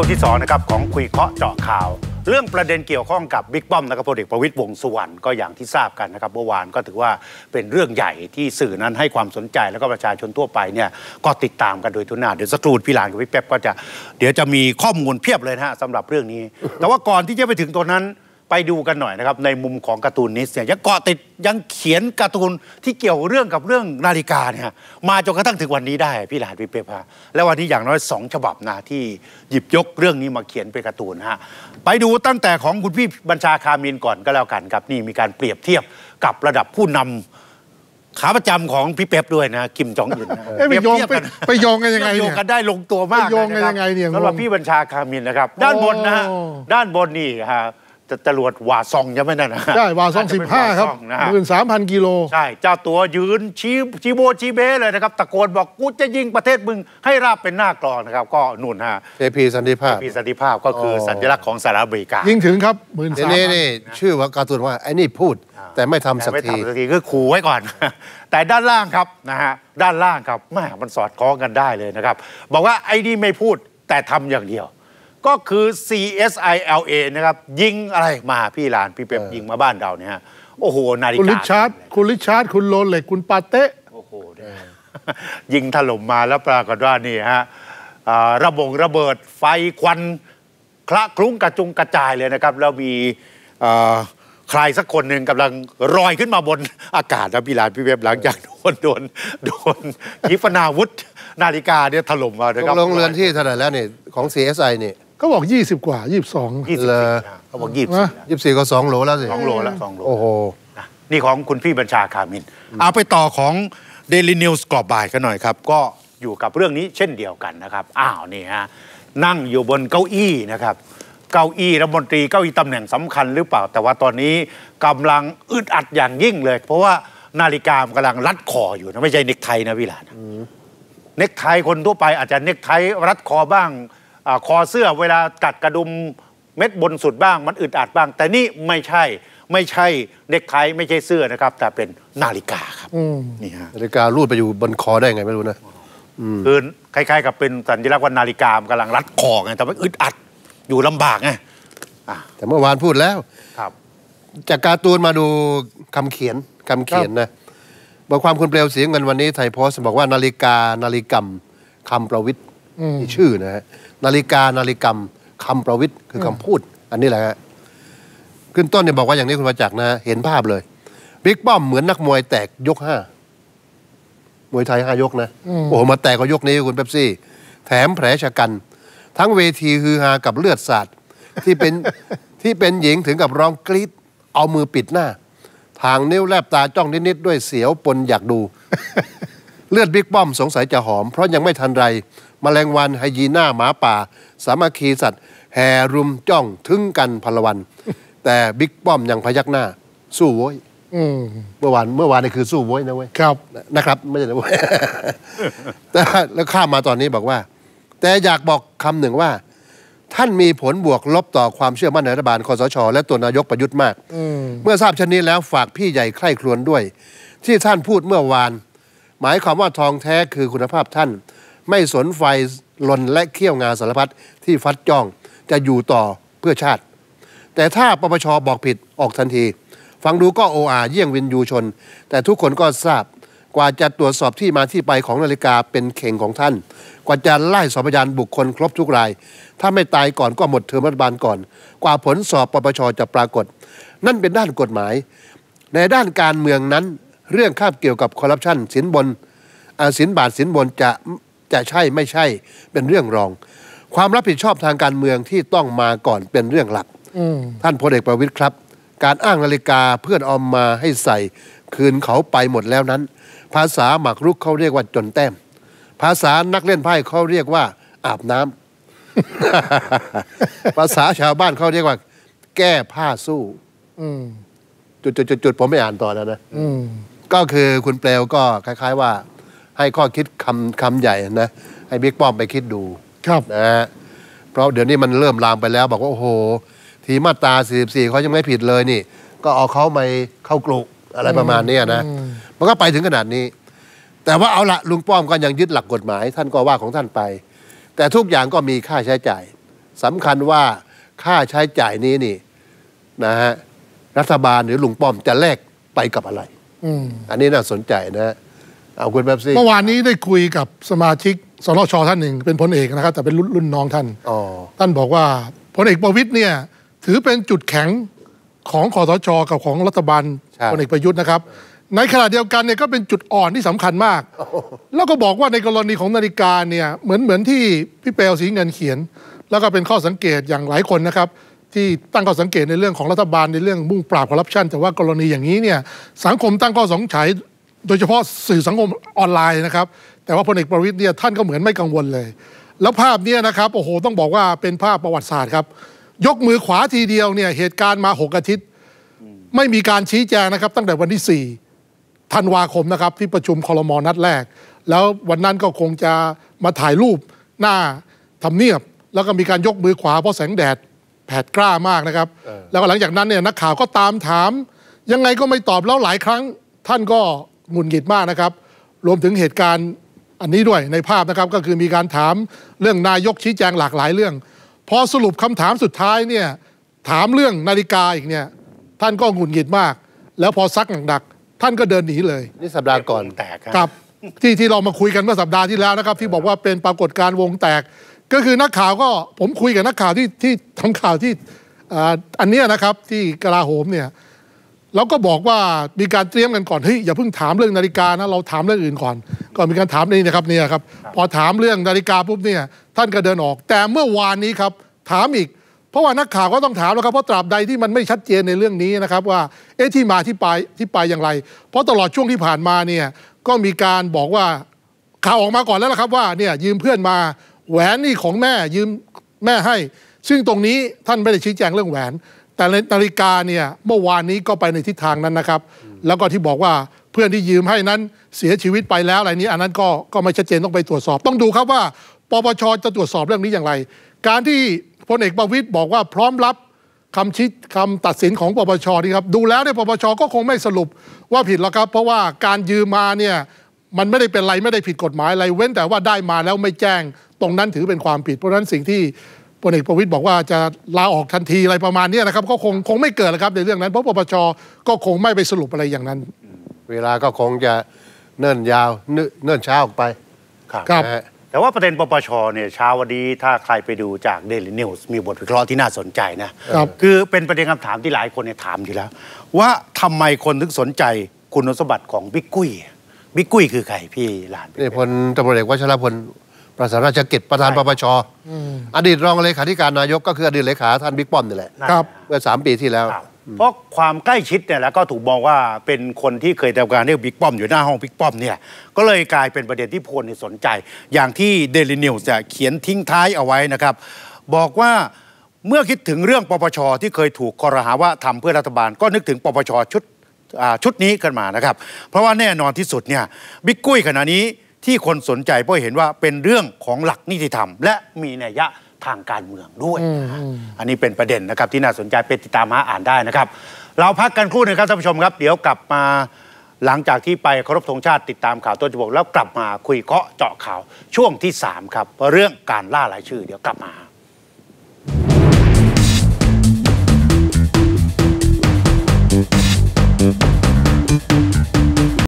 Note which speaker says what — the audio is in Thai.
Speaker 1: ช่วงที่2นะครับของคุยเคาะเจาะข่าว เรื่องประเด็นเกี่ยวข้องกับบิ๊กป้อมนะครับพลเอกประวิตยวงสุวรรณก็อย่างที่ทราบกันนะครับเมื่อวานก็ถือว่าเป็นเรื่องใหญ่ที่สื่อนั้นให้ความสนใจแล้วก็ประชาชนทั่วไปเนี่ยก็ติดตามกันโดยทุนหน้าเดี๋ยวสักครู่พี่หลานกับพี่แป๊บก็จะ เดี๋ยวจะมีข้อมูลเพียบเลยนะฮะสำหรับเรื่องนี้ แต่ว่าก่อนที่จะไปถึงตัวนั้น ไปดูกันหน่อยนะครับในมุมของการ์ตูนนิสต์เนี่ยยังเกาะติดยังเขียนการ์ตูนที่เกี่ยวเรื่องกับเรื่องนาฬิกาเนี่ยมาจนกระทั่งถึงวันนี้ได้พี่หลานพี่เป๊ปฮะและวันนี้อย่างน้อยสองฉบับนะที่หยิบยกเรื่องนี้มาเขียนเป็นการ์ตูนฮะไปดูตั้งแต่ของคุณพี่บัญชาคามินก่อนก็แล้วกันครับนี่มีการเปรียบเทียบกับระดับผู้นำขาประจำของพี่เป๊ปด้วยนะกิมจองอึนนะ
Speaker 2: เอ้ยไปโยง
Speaker 1: เปรีบเทีบ
Speaker 2: ไป
Speaker 1: กัน
Speaker 2: ไปโยงกันยังไง
Speaker 1: โย
Speaker 2: เนี่
Speaker 1: ง
Speaker 2: ย
Speaker 1: กันได้ลงตัวมาก
Speaker 2: ไปโยงกัน
Speaker 1: เล
Speaker 2: ยังไงเนี่ย
Speaker 1: สำหรับ
Speaker 2: งง
Speaker 1: พี่บัญชาคามินนะครับ ด้านบนนะฮะ
Speaker 2: โอ้
Speaker 1: ด้านบนนี่ฮะ จะจรวดวาซองใช่ไหมนั่นนะ
Speaker 2: ใช่วาซอง
Speaker 1: จ
Speaker 2: สิ
Speaker 1: จะ
Speaker 2: บ
Speaker 1: เป็น
Speaker 2: ห้าวครับ
Speaker 1: ซองนะฮะ
Speaker 2: หมื่นสามพันกิโล
Speaker 1: ใช่เจ้าตัวยืนชี้ชี้โบชี้เบ้เลยนะครับ ตะโกนบอกกูจะยิงประเทศมึงให้ราบเป็นหน้ากลองนะครับ ก็นุ่นฮะ
Speaker 3: เทพีสันติภาพ
Speaker 1: มีสันติภาพก็คืออ
Speaker 3: อ
Speaker 1: สัญลักษณ์ของสหรัฐอเมริกา
Speaker 2: ยิงถึงครับหมื่น
Speaker 3: ที
Speaker 2: สาม
Speaker 3: นี้
Speaker 2: พัน
Speaker 3: นี่ชื่อว่าการ์ตูนว่าไอ้นี่พูด แต่ไม่ทำสัก
Speaker 1: ไม่
Speaker 3: ที
Speaker 1: ทำสักทีคือขู่ไว้ก่อน แต่ด้านล่างครับนะฮะด้านล่างครับแม่มันสอดคล้องกันได้เลยนะครับ บอกว่าไอ้นี่ไม่พูดแต่ทำอย่างเดียว ก็คือ CSILA นะครับ ยิงอะไรมาพี่หลานพี่เป๊ปยิงมาบ้านเราเนี่ยฮะโอ้โห นาฬิ
Speaker 2: คุณ
Speaker 1: กา
Speaker 2: ริชาร์ดคุณริชาร์ดคุณโรเล็กคุณปาเต้
Speaker 1: โอ้โหเนี่ยยิงถล่มมาแล้วปรากฏว่านี่ฮะอ่าระบงระเบิดไฟควันคละคลุ้งกระจุงกระจายเลยนะครับ แล้วมีอ่าใครสักคนหนึ่งกำลังลอยขึ้นมาบนอากาศนะพี่หลานพี่เว็บหลังจากโดนโดนโดนขีปนาวุธนาฬิกาเนี่ยถล่มมานะ
Speaker 3: ต
Speaker 1: ครับ
Speaker 3: กลงเรือนที่เท่าไหร่แล้วนี่ของ CSI นี่
Speaker 2: ก็บอก 20 กว่า 22
Speaker 1: ยี่สิบ
Speaker 3: เล
Speaker 1: สี่
Speaker 3: อ
Speaker 1: นะเขาบอกยี่สิบ
Speaker 2: นะ
Speaker 1: สี่
Speaker 3: 24ก็2โหลแล้วสิ
Speaker 1: สองโลละสองโล
Speaker 3: โอ้โห
Speaker 1: นะนี่ของคุณพี่บัญชาคามิน เอาไปต่อของ Daily News กรอบบ่ายกันหน่อยครับ ก็อยู่กับเรื่องนี้เช่นเดียวกันนะครับ อ้าวนี่ฮะนั่งอยู่บนเก้าอี้นะครับ เก้าอี้รัฐมนตรีเก้าอี้ตำแหน่งสำคัญหรือเปล่า แต่ว่าตอนนี้กำลังอึดอัดอย่างยิ่งเลย เพราะว่านาฬิกามนกำลังรัดคออยู่นะไม่ใช่เน็กไทนะพี่หลาน เน็กไทคนทั่วไปอาจจะเน็กไทรัดคอบ้างอา คอเสื้อเวลากัดกระดุมเม็ดบนสุดบ้าง มันอึดอัดบ้าง แต่นี่ไม่ใช่ไม่ใช่เน็กไทไม่ใช่เสื้อนะครับ แต่เป็นนาฬิกาครับ
Speaker 2: อืม
Speaker 1: นี่ฮะ
Speaker 3: นาฬิการูดไปอยู่บนคอได้ไงไม่รู้นะ
Speaker 1: คือคล้ายๆ กับเป็นสัญลักษณ์ว่านาฬิกามนกำลังรัดคอไงแต่ว่าอึดอัดอยู่ลำบากไงอะ
Speaker 3: แต่เมื่อวานพูดแล้ว
Speaker 1: ครับ
Speaker 3: จากการ์ตูนมาดูคำเขียนคำเขียนนะบทความคุณเปลวเสียเงินวันนี้ไทยโพสต์บอกว่านาฬิกานาฬิกรรมคำประวิทย์
Speaker 2: อื ม
Speaker 3: นี่ชื่อนะฮะนาฬิกานาฬิกรรมคำประวิทย์คือคำพูด อันนี้แหละฮะขึ้นต้นเนี่ยบอกว่าอย่างนี้คุณประจักษ์นะฮะเห็นภาพเลยบิ๊กป้อมเหมือนนักมวยแตกยกห้ามวยไทยห้ายกนะ
Speaker 2: อืม
Speaker 3: โอ้โหมาแตกก็ยกนี้คุณเป๊ปซี่ แถมแผลชะกัน ทั้งเวทีฮือฮากับเลือดสาดที่เป็นที่เป็นหญิงถึงกับร้องกรี๊ดเอามือปิดหน้า ทางนิ้วแลบตาจ้องนิดๆด้วยเสียวปนอยากดู เลือดบิ๊กป้อมสงสัยจะหอม เพราะยังไม่ทันไร มแมลงวันไฮยีน่าหมาป่า สามัคคีสัตว์ แห่รุมจ้องทึ่งกันพลวัน แต่บิ๊กป้อมยังพยักหน้า สู้โว้ย
Speaker 2: อืม
Speaker 3: เมื่อวานเมื่อวานนี่คือสู้โว้ยนะเว้ย
Speaker 2: ครับ
Speaker 3: นะครับ ไม่ใช่นะเว้ยแต่แล้วข้ามมาตอนนี้บอกว่า แต่อยากบอกคำหนึ่งว่า ท่านมีผลบวกลบต่อความเชื่อมั่นในรัฐบาลคอสชและตัวนายกประยุทธ์มาก
Speaker 2: อืม
Speaker 3: เมื่อทราบเช่นนี้แล้วฝากพี่ใหญ่ใคร่ครวญด้วย ที่ท่านพูดเมื่อวาน หมายความว่าทองแท้คือคุณภาพท่าน ไม่สนไฟลนและเขี้ยวงาสารพัดที่ฟัดจ้องจะอยู่ต่อเพื่อชาติ แต่ถ้าปปชบอกผิดออกทันที ฟังดูก็โออาเยี่ยงวินยูชน แต่ทุกคนก็ทราบกว่าจะตรวจสอบที่มาที่ไปของนาฬิกาเป็นเข่งของท่าน กว่าจะไล่สอบพยานบุคคลครบทุกราย ถ้าไม่ตายก่อนก็หมดเทอมรัฐบาลก่อน กว่าผลสอบปปชจะปรากฏ นั่นเป็นด้านกฎหมาย ในด้านการเมืองนั้น เรื่องคาบเกี่ยวกับคอร์รัปชันสินบนอาสินบาทสินบนจะ จะใช่ไม่ใช่เป็นเรื่องรอง ความรับผิดชอบทางการเมืองที่ต้องมาก่อนเป็นเรื่องหลัก
Speaker 2: อืม
Speaker 3: ท่านพลเอกประวิตยครับ การอ้างนาฬิกาเพื่อนเอามาให้ใส่ คืนเขาไปหมดแล้วนั้น ภาษาหมากรุกเขาเรียกว่าจนแต้ม ภาษานักเล่นไพ่เขาเรียกว่า อาบน้ำภาษาชาวบ้านเขาเรียกว่า แก้ผ้าสู้
Speaker 2: อืม
Speaker 3: จุดจุดจุดจุดผมไม่อ่านต่อแล้วนะ
Speaker 2: อืม
Speaker 3: ก็คือคุณเปลวก็คล้าย ๆ ว่า ให้ข้อคิดคำคำใหญ่นะให้บิ๊กป้อมไปคิดดู
Speaker 2: ครับ
Speaker 3: นะฮะเพราะเดี๋ยวนี้มันเริ่มลามไปแล้ว บอกว่าโอ้โห ทีมาตรา44เขายังไม่ผิดเลยนี่ ก็เอาเขาไปเข้ากลุกอะไรประมาณเนี้ยนะ
Speaker 2: อืม
Speaker 3: มันก็ไปถึงขนาดนี้ แต่ว่าเอาละลุงป้อมก็ยังยึดหลักกฎหมาย ท่านก็ว่าของท่านไป แต่ทุกอย่างก็มีค่าใช้จ่ายสำคัญว่าค่าใช้จ่ายนี้นี่นะฮะรัฐบาลหรือลุงป้อมจะแลกไปกับอะไร
Speaker 2: อืม
Speaker 3: อันนี้น่าสนใจนะฮะ เอาคุณแป๊บซี่
Speaker 2: เมื่อวานนี้ได้คุยกับสมาชิกสนชท่านหนึ่งเป็นพลเอกนะครับ แต่เป็นรุ่นรุ่นน้องท่าน
Speaker 3: อ๋อ
Speaker 2: ท่านบอกว่าพลเอกประวิตยเนี่ยถือเป็นจุดแข็งของคอสชกับของรัฐบาล
Speaker 3: ใช่
Speaker 2: พลเอกประยุทธ์นะครับ ในขณะเดียวกันเนี่ยก็เป็นจุดอ่อนที่สำคัญมาก แล้วก็บอกว่าในกรณีของนาฬิกาเนี่ยเหมือนเหมือนที่พี่เปลสีเงินเขียน แล้วก็เป็นข้อสังเกตอย่างหลายคนนะครับที่ตั้งข้อสังเกตในเรื่องของรัฐบาลในเรื่องมุ่งปราบคอร์รัปชันแต่ว่ากรณีอย่างนี้เนี่ยสังคมตั้งข้อสงสัย โดยเฉพาะสื่อสังคมออนไลน์นะครับ แต่ว่าพลเอกประวิตยเนี่ยท่านก็เหมือนไม่กังวลเลย แล้วภาพเนี้นะครับโอ้โหต้องบอกว่าเป็นภาพประวัติศาสตร์ครับ ยกมือขวาทีเดียวเนี่ยเหตุการณ์มาหกอาทิตย์ ไม่มีการชี้แจงนะครับ ตั้งแต่วันที่ 4 ธันวาคมนะครับ ที่ประชุมคอรมอนัดแรก แล้ววันนั้นก็คงจะมาถ่ายรูปหน้าทำเนียบ แล้วก็มีการยกมือขวาเพราะแสงแดดแผดกล้ามากนะครับ แล้วก็หลังจากนั้นเนี่ยนักข่าวก็ตามถาม ยังไงก็ไม่ตอบแล้วหลายครั้ง ท่านก็ หงุดหงิดมากนะครับ รวมถึงเหตุการณ์อันนี้ด้วยในภาพนะครับก็คือมีการถามเรื่องนายกชี้แจงหลากหลายเรื่อง พอสรุปคำถามสุดท้ายเนี่ยถามเรื่องนาฬิกาอีกเนี่ยท่านก็หงุดหงิดมาก แล้วพอซักหนักๆท่านก็เดินหนีเลย
Speaker 3: นี่สัปดาห์ก่อน
Speaker 1: แตกครับ
Speaker 2: ครับที่ที่เรามาคุยกันเมื่อสัปดาห์ที่แล้วนะครับ ที่บอกว่าเป็นปรากฏการณ์วงแตก ก็คือนักข่าวก็ผมคุยกับนักข่าวที่ที่ทำข่าวที่อ่าอันเนี้ยนะครับที่กลาโหมเนี่ย เราก็บอกว่ามีการเตรียมกันก่อนเฮ้ยอย่าเพิ่งถามเรื่องนาฬิกานะเราถามเรื่องอื่นก่อนก็มีการถามนี่นะครับเนี่ยครับ พอถามเรื่องนาฬิกาปุ๊บเนี่ยท่านก็เดินออก แต่เมื่อวานนี้ครับถามอีก เพราะว่านักข่าวก็ต้องถามแล้วครับเพราะตราบใดที่มันไม่ชัดเจนในเรื่องนี้นะครับว่าเอ๊ะที่มาที่ไปที่ไปอย่างไร เพราะตลอดช่วงที่ผ่านมาเนี่ยก็มีการบอกว่าข่าวออกมาก่อนแล้วละครับว่าเนี่ยยืมเพื่อนมาแหวนนี่ของแม่ยืมแม่ให้ ซึ่งตรงนี้ท่านไม่ได้ชี้แจงเรื่องแหวน แต่ในนาฬิกาเนี่ยเมื่อวานนี้ก็ไปในทิศทางนั้นนะครับ แล้วก็ที่บอกว่าเพื่อนที่ยืมให้นั้นเสียชีวิตไปแล้วอะไรนี้อันนั้นก็ก็ไม่ชัดเจนต้องไปตรวจสอบ ต้องดูครับว่าปปชจะตรวจสอบเรื่องนี้อย่างไร การที่พลเอกประวิตยบอกว่าพร้อมรับคำชี้คำตัดสินของปปชนี่ครับดูแล้วเนี่ยปปชก็คงไม่สรุปว่าผิดหรอกครับ เพราะว่าการยืมมาเนี่ยมันไม่ได้เป็นไรไม่ได้ผิดกฎหมายอะไรเว้นแต่ว่าได้มาแล้วไม่แจ้ง ตรงนั้นถือเป็นความผิด เพราะฉะนั้นสิ่งที่ พลเอกประวิตยบอกว่าจะลาออกทันทีอะไรประมาณเนี้ยนะครับ ก็คงคงไม่เกิดหรอกครับในเรื่องนั้นเพราะปปชก็คงไม่ไปสรุปอะไรอย่างนั้น
Speaker 3: เวลาก็คงจะเนิ่นยาวเนิ่นเนิ่นช้าออกไป
Speaker 1: ครับ
Speaker 2: ครับ
Speaker 3: นะฮะ
Speaker 1: แต่ว่าประเด็นปปชเนี่ยเช้าวันนี้ถ้าใครไปดูจากเดลินิวส์มีบทวิเคราะห์ที่น่าสนใจนะครับคือเป็นประเด็นคำถามที่หลายคนเนี่ยถามอยู่แล้ว ว่าทำไมคนถึงสนใจคุณสมบัติของบิ๊กกุ้ยบิ๊กกุ้ยคือใครพี่หลาน
Speaker 3: นี่พลตำรวจเอกวัชรพล ประสานราชกิจประธาน
Speaker 1: ใช่
Speaker 3: ปปชอดีตรองเลขาธิการนายกก็คืออดีตเลขาท่านบิ๊กป้อมนี่แหละ
Speaker 2: ครับ
Speaker 3: เมื่อสามปีที่แล้ว
Speaker 1: ครับเพราะความใกล้ชิดเนี่ยแล้วก็ถูกมองว่าเป็นคนที่เคยทำงานให้บิ๊กป้อมอยู่หน้าห้องบิ๊กป้อมเนี่ยก็เลยกลายเป็นประเด็นที่คนเนี่ยสนใจ อย่างที่เดลินิวส์เขียนทิ้งท้ายเอาไว้นะครับ บอกว่าเมื่อคิดถึงเรื่องปปชที่เคยถูกคอรหาว่าทำเพื่อรัฐบาล ก็นึกถึงปปชชุดอ่าชุดนี้ขึ้นมานะครับ เพราะว่าแน่นอนที่สุดเนี่ยบิ๊กกุ้ยขณะนี้ ที่คนสนใจเพราะเห็นว่าเป็นเรื่องของหลักนิติธรรม และมีนัยยะทางการเมืองด้วยนะฮะอันนี้เป็นประเด็นนะครับที่น่าสนใจไปติดตามหาอ่านได้นะครับ เราพักกันครู่หนึงครับท่านผู้ชมครับ เดี๋ยวกลับมาหลังจากที่ไปเคารพธงชาติติดตามข่าวต้นฉบับแล้วกลับมาคุยเคาะเจาะข่าวช่วงที่ 3 ครับเรื่องการล่ารายชื่อ เดี๋ยวกลับมา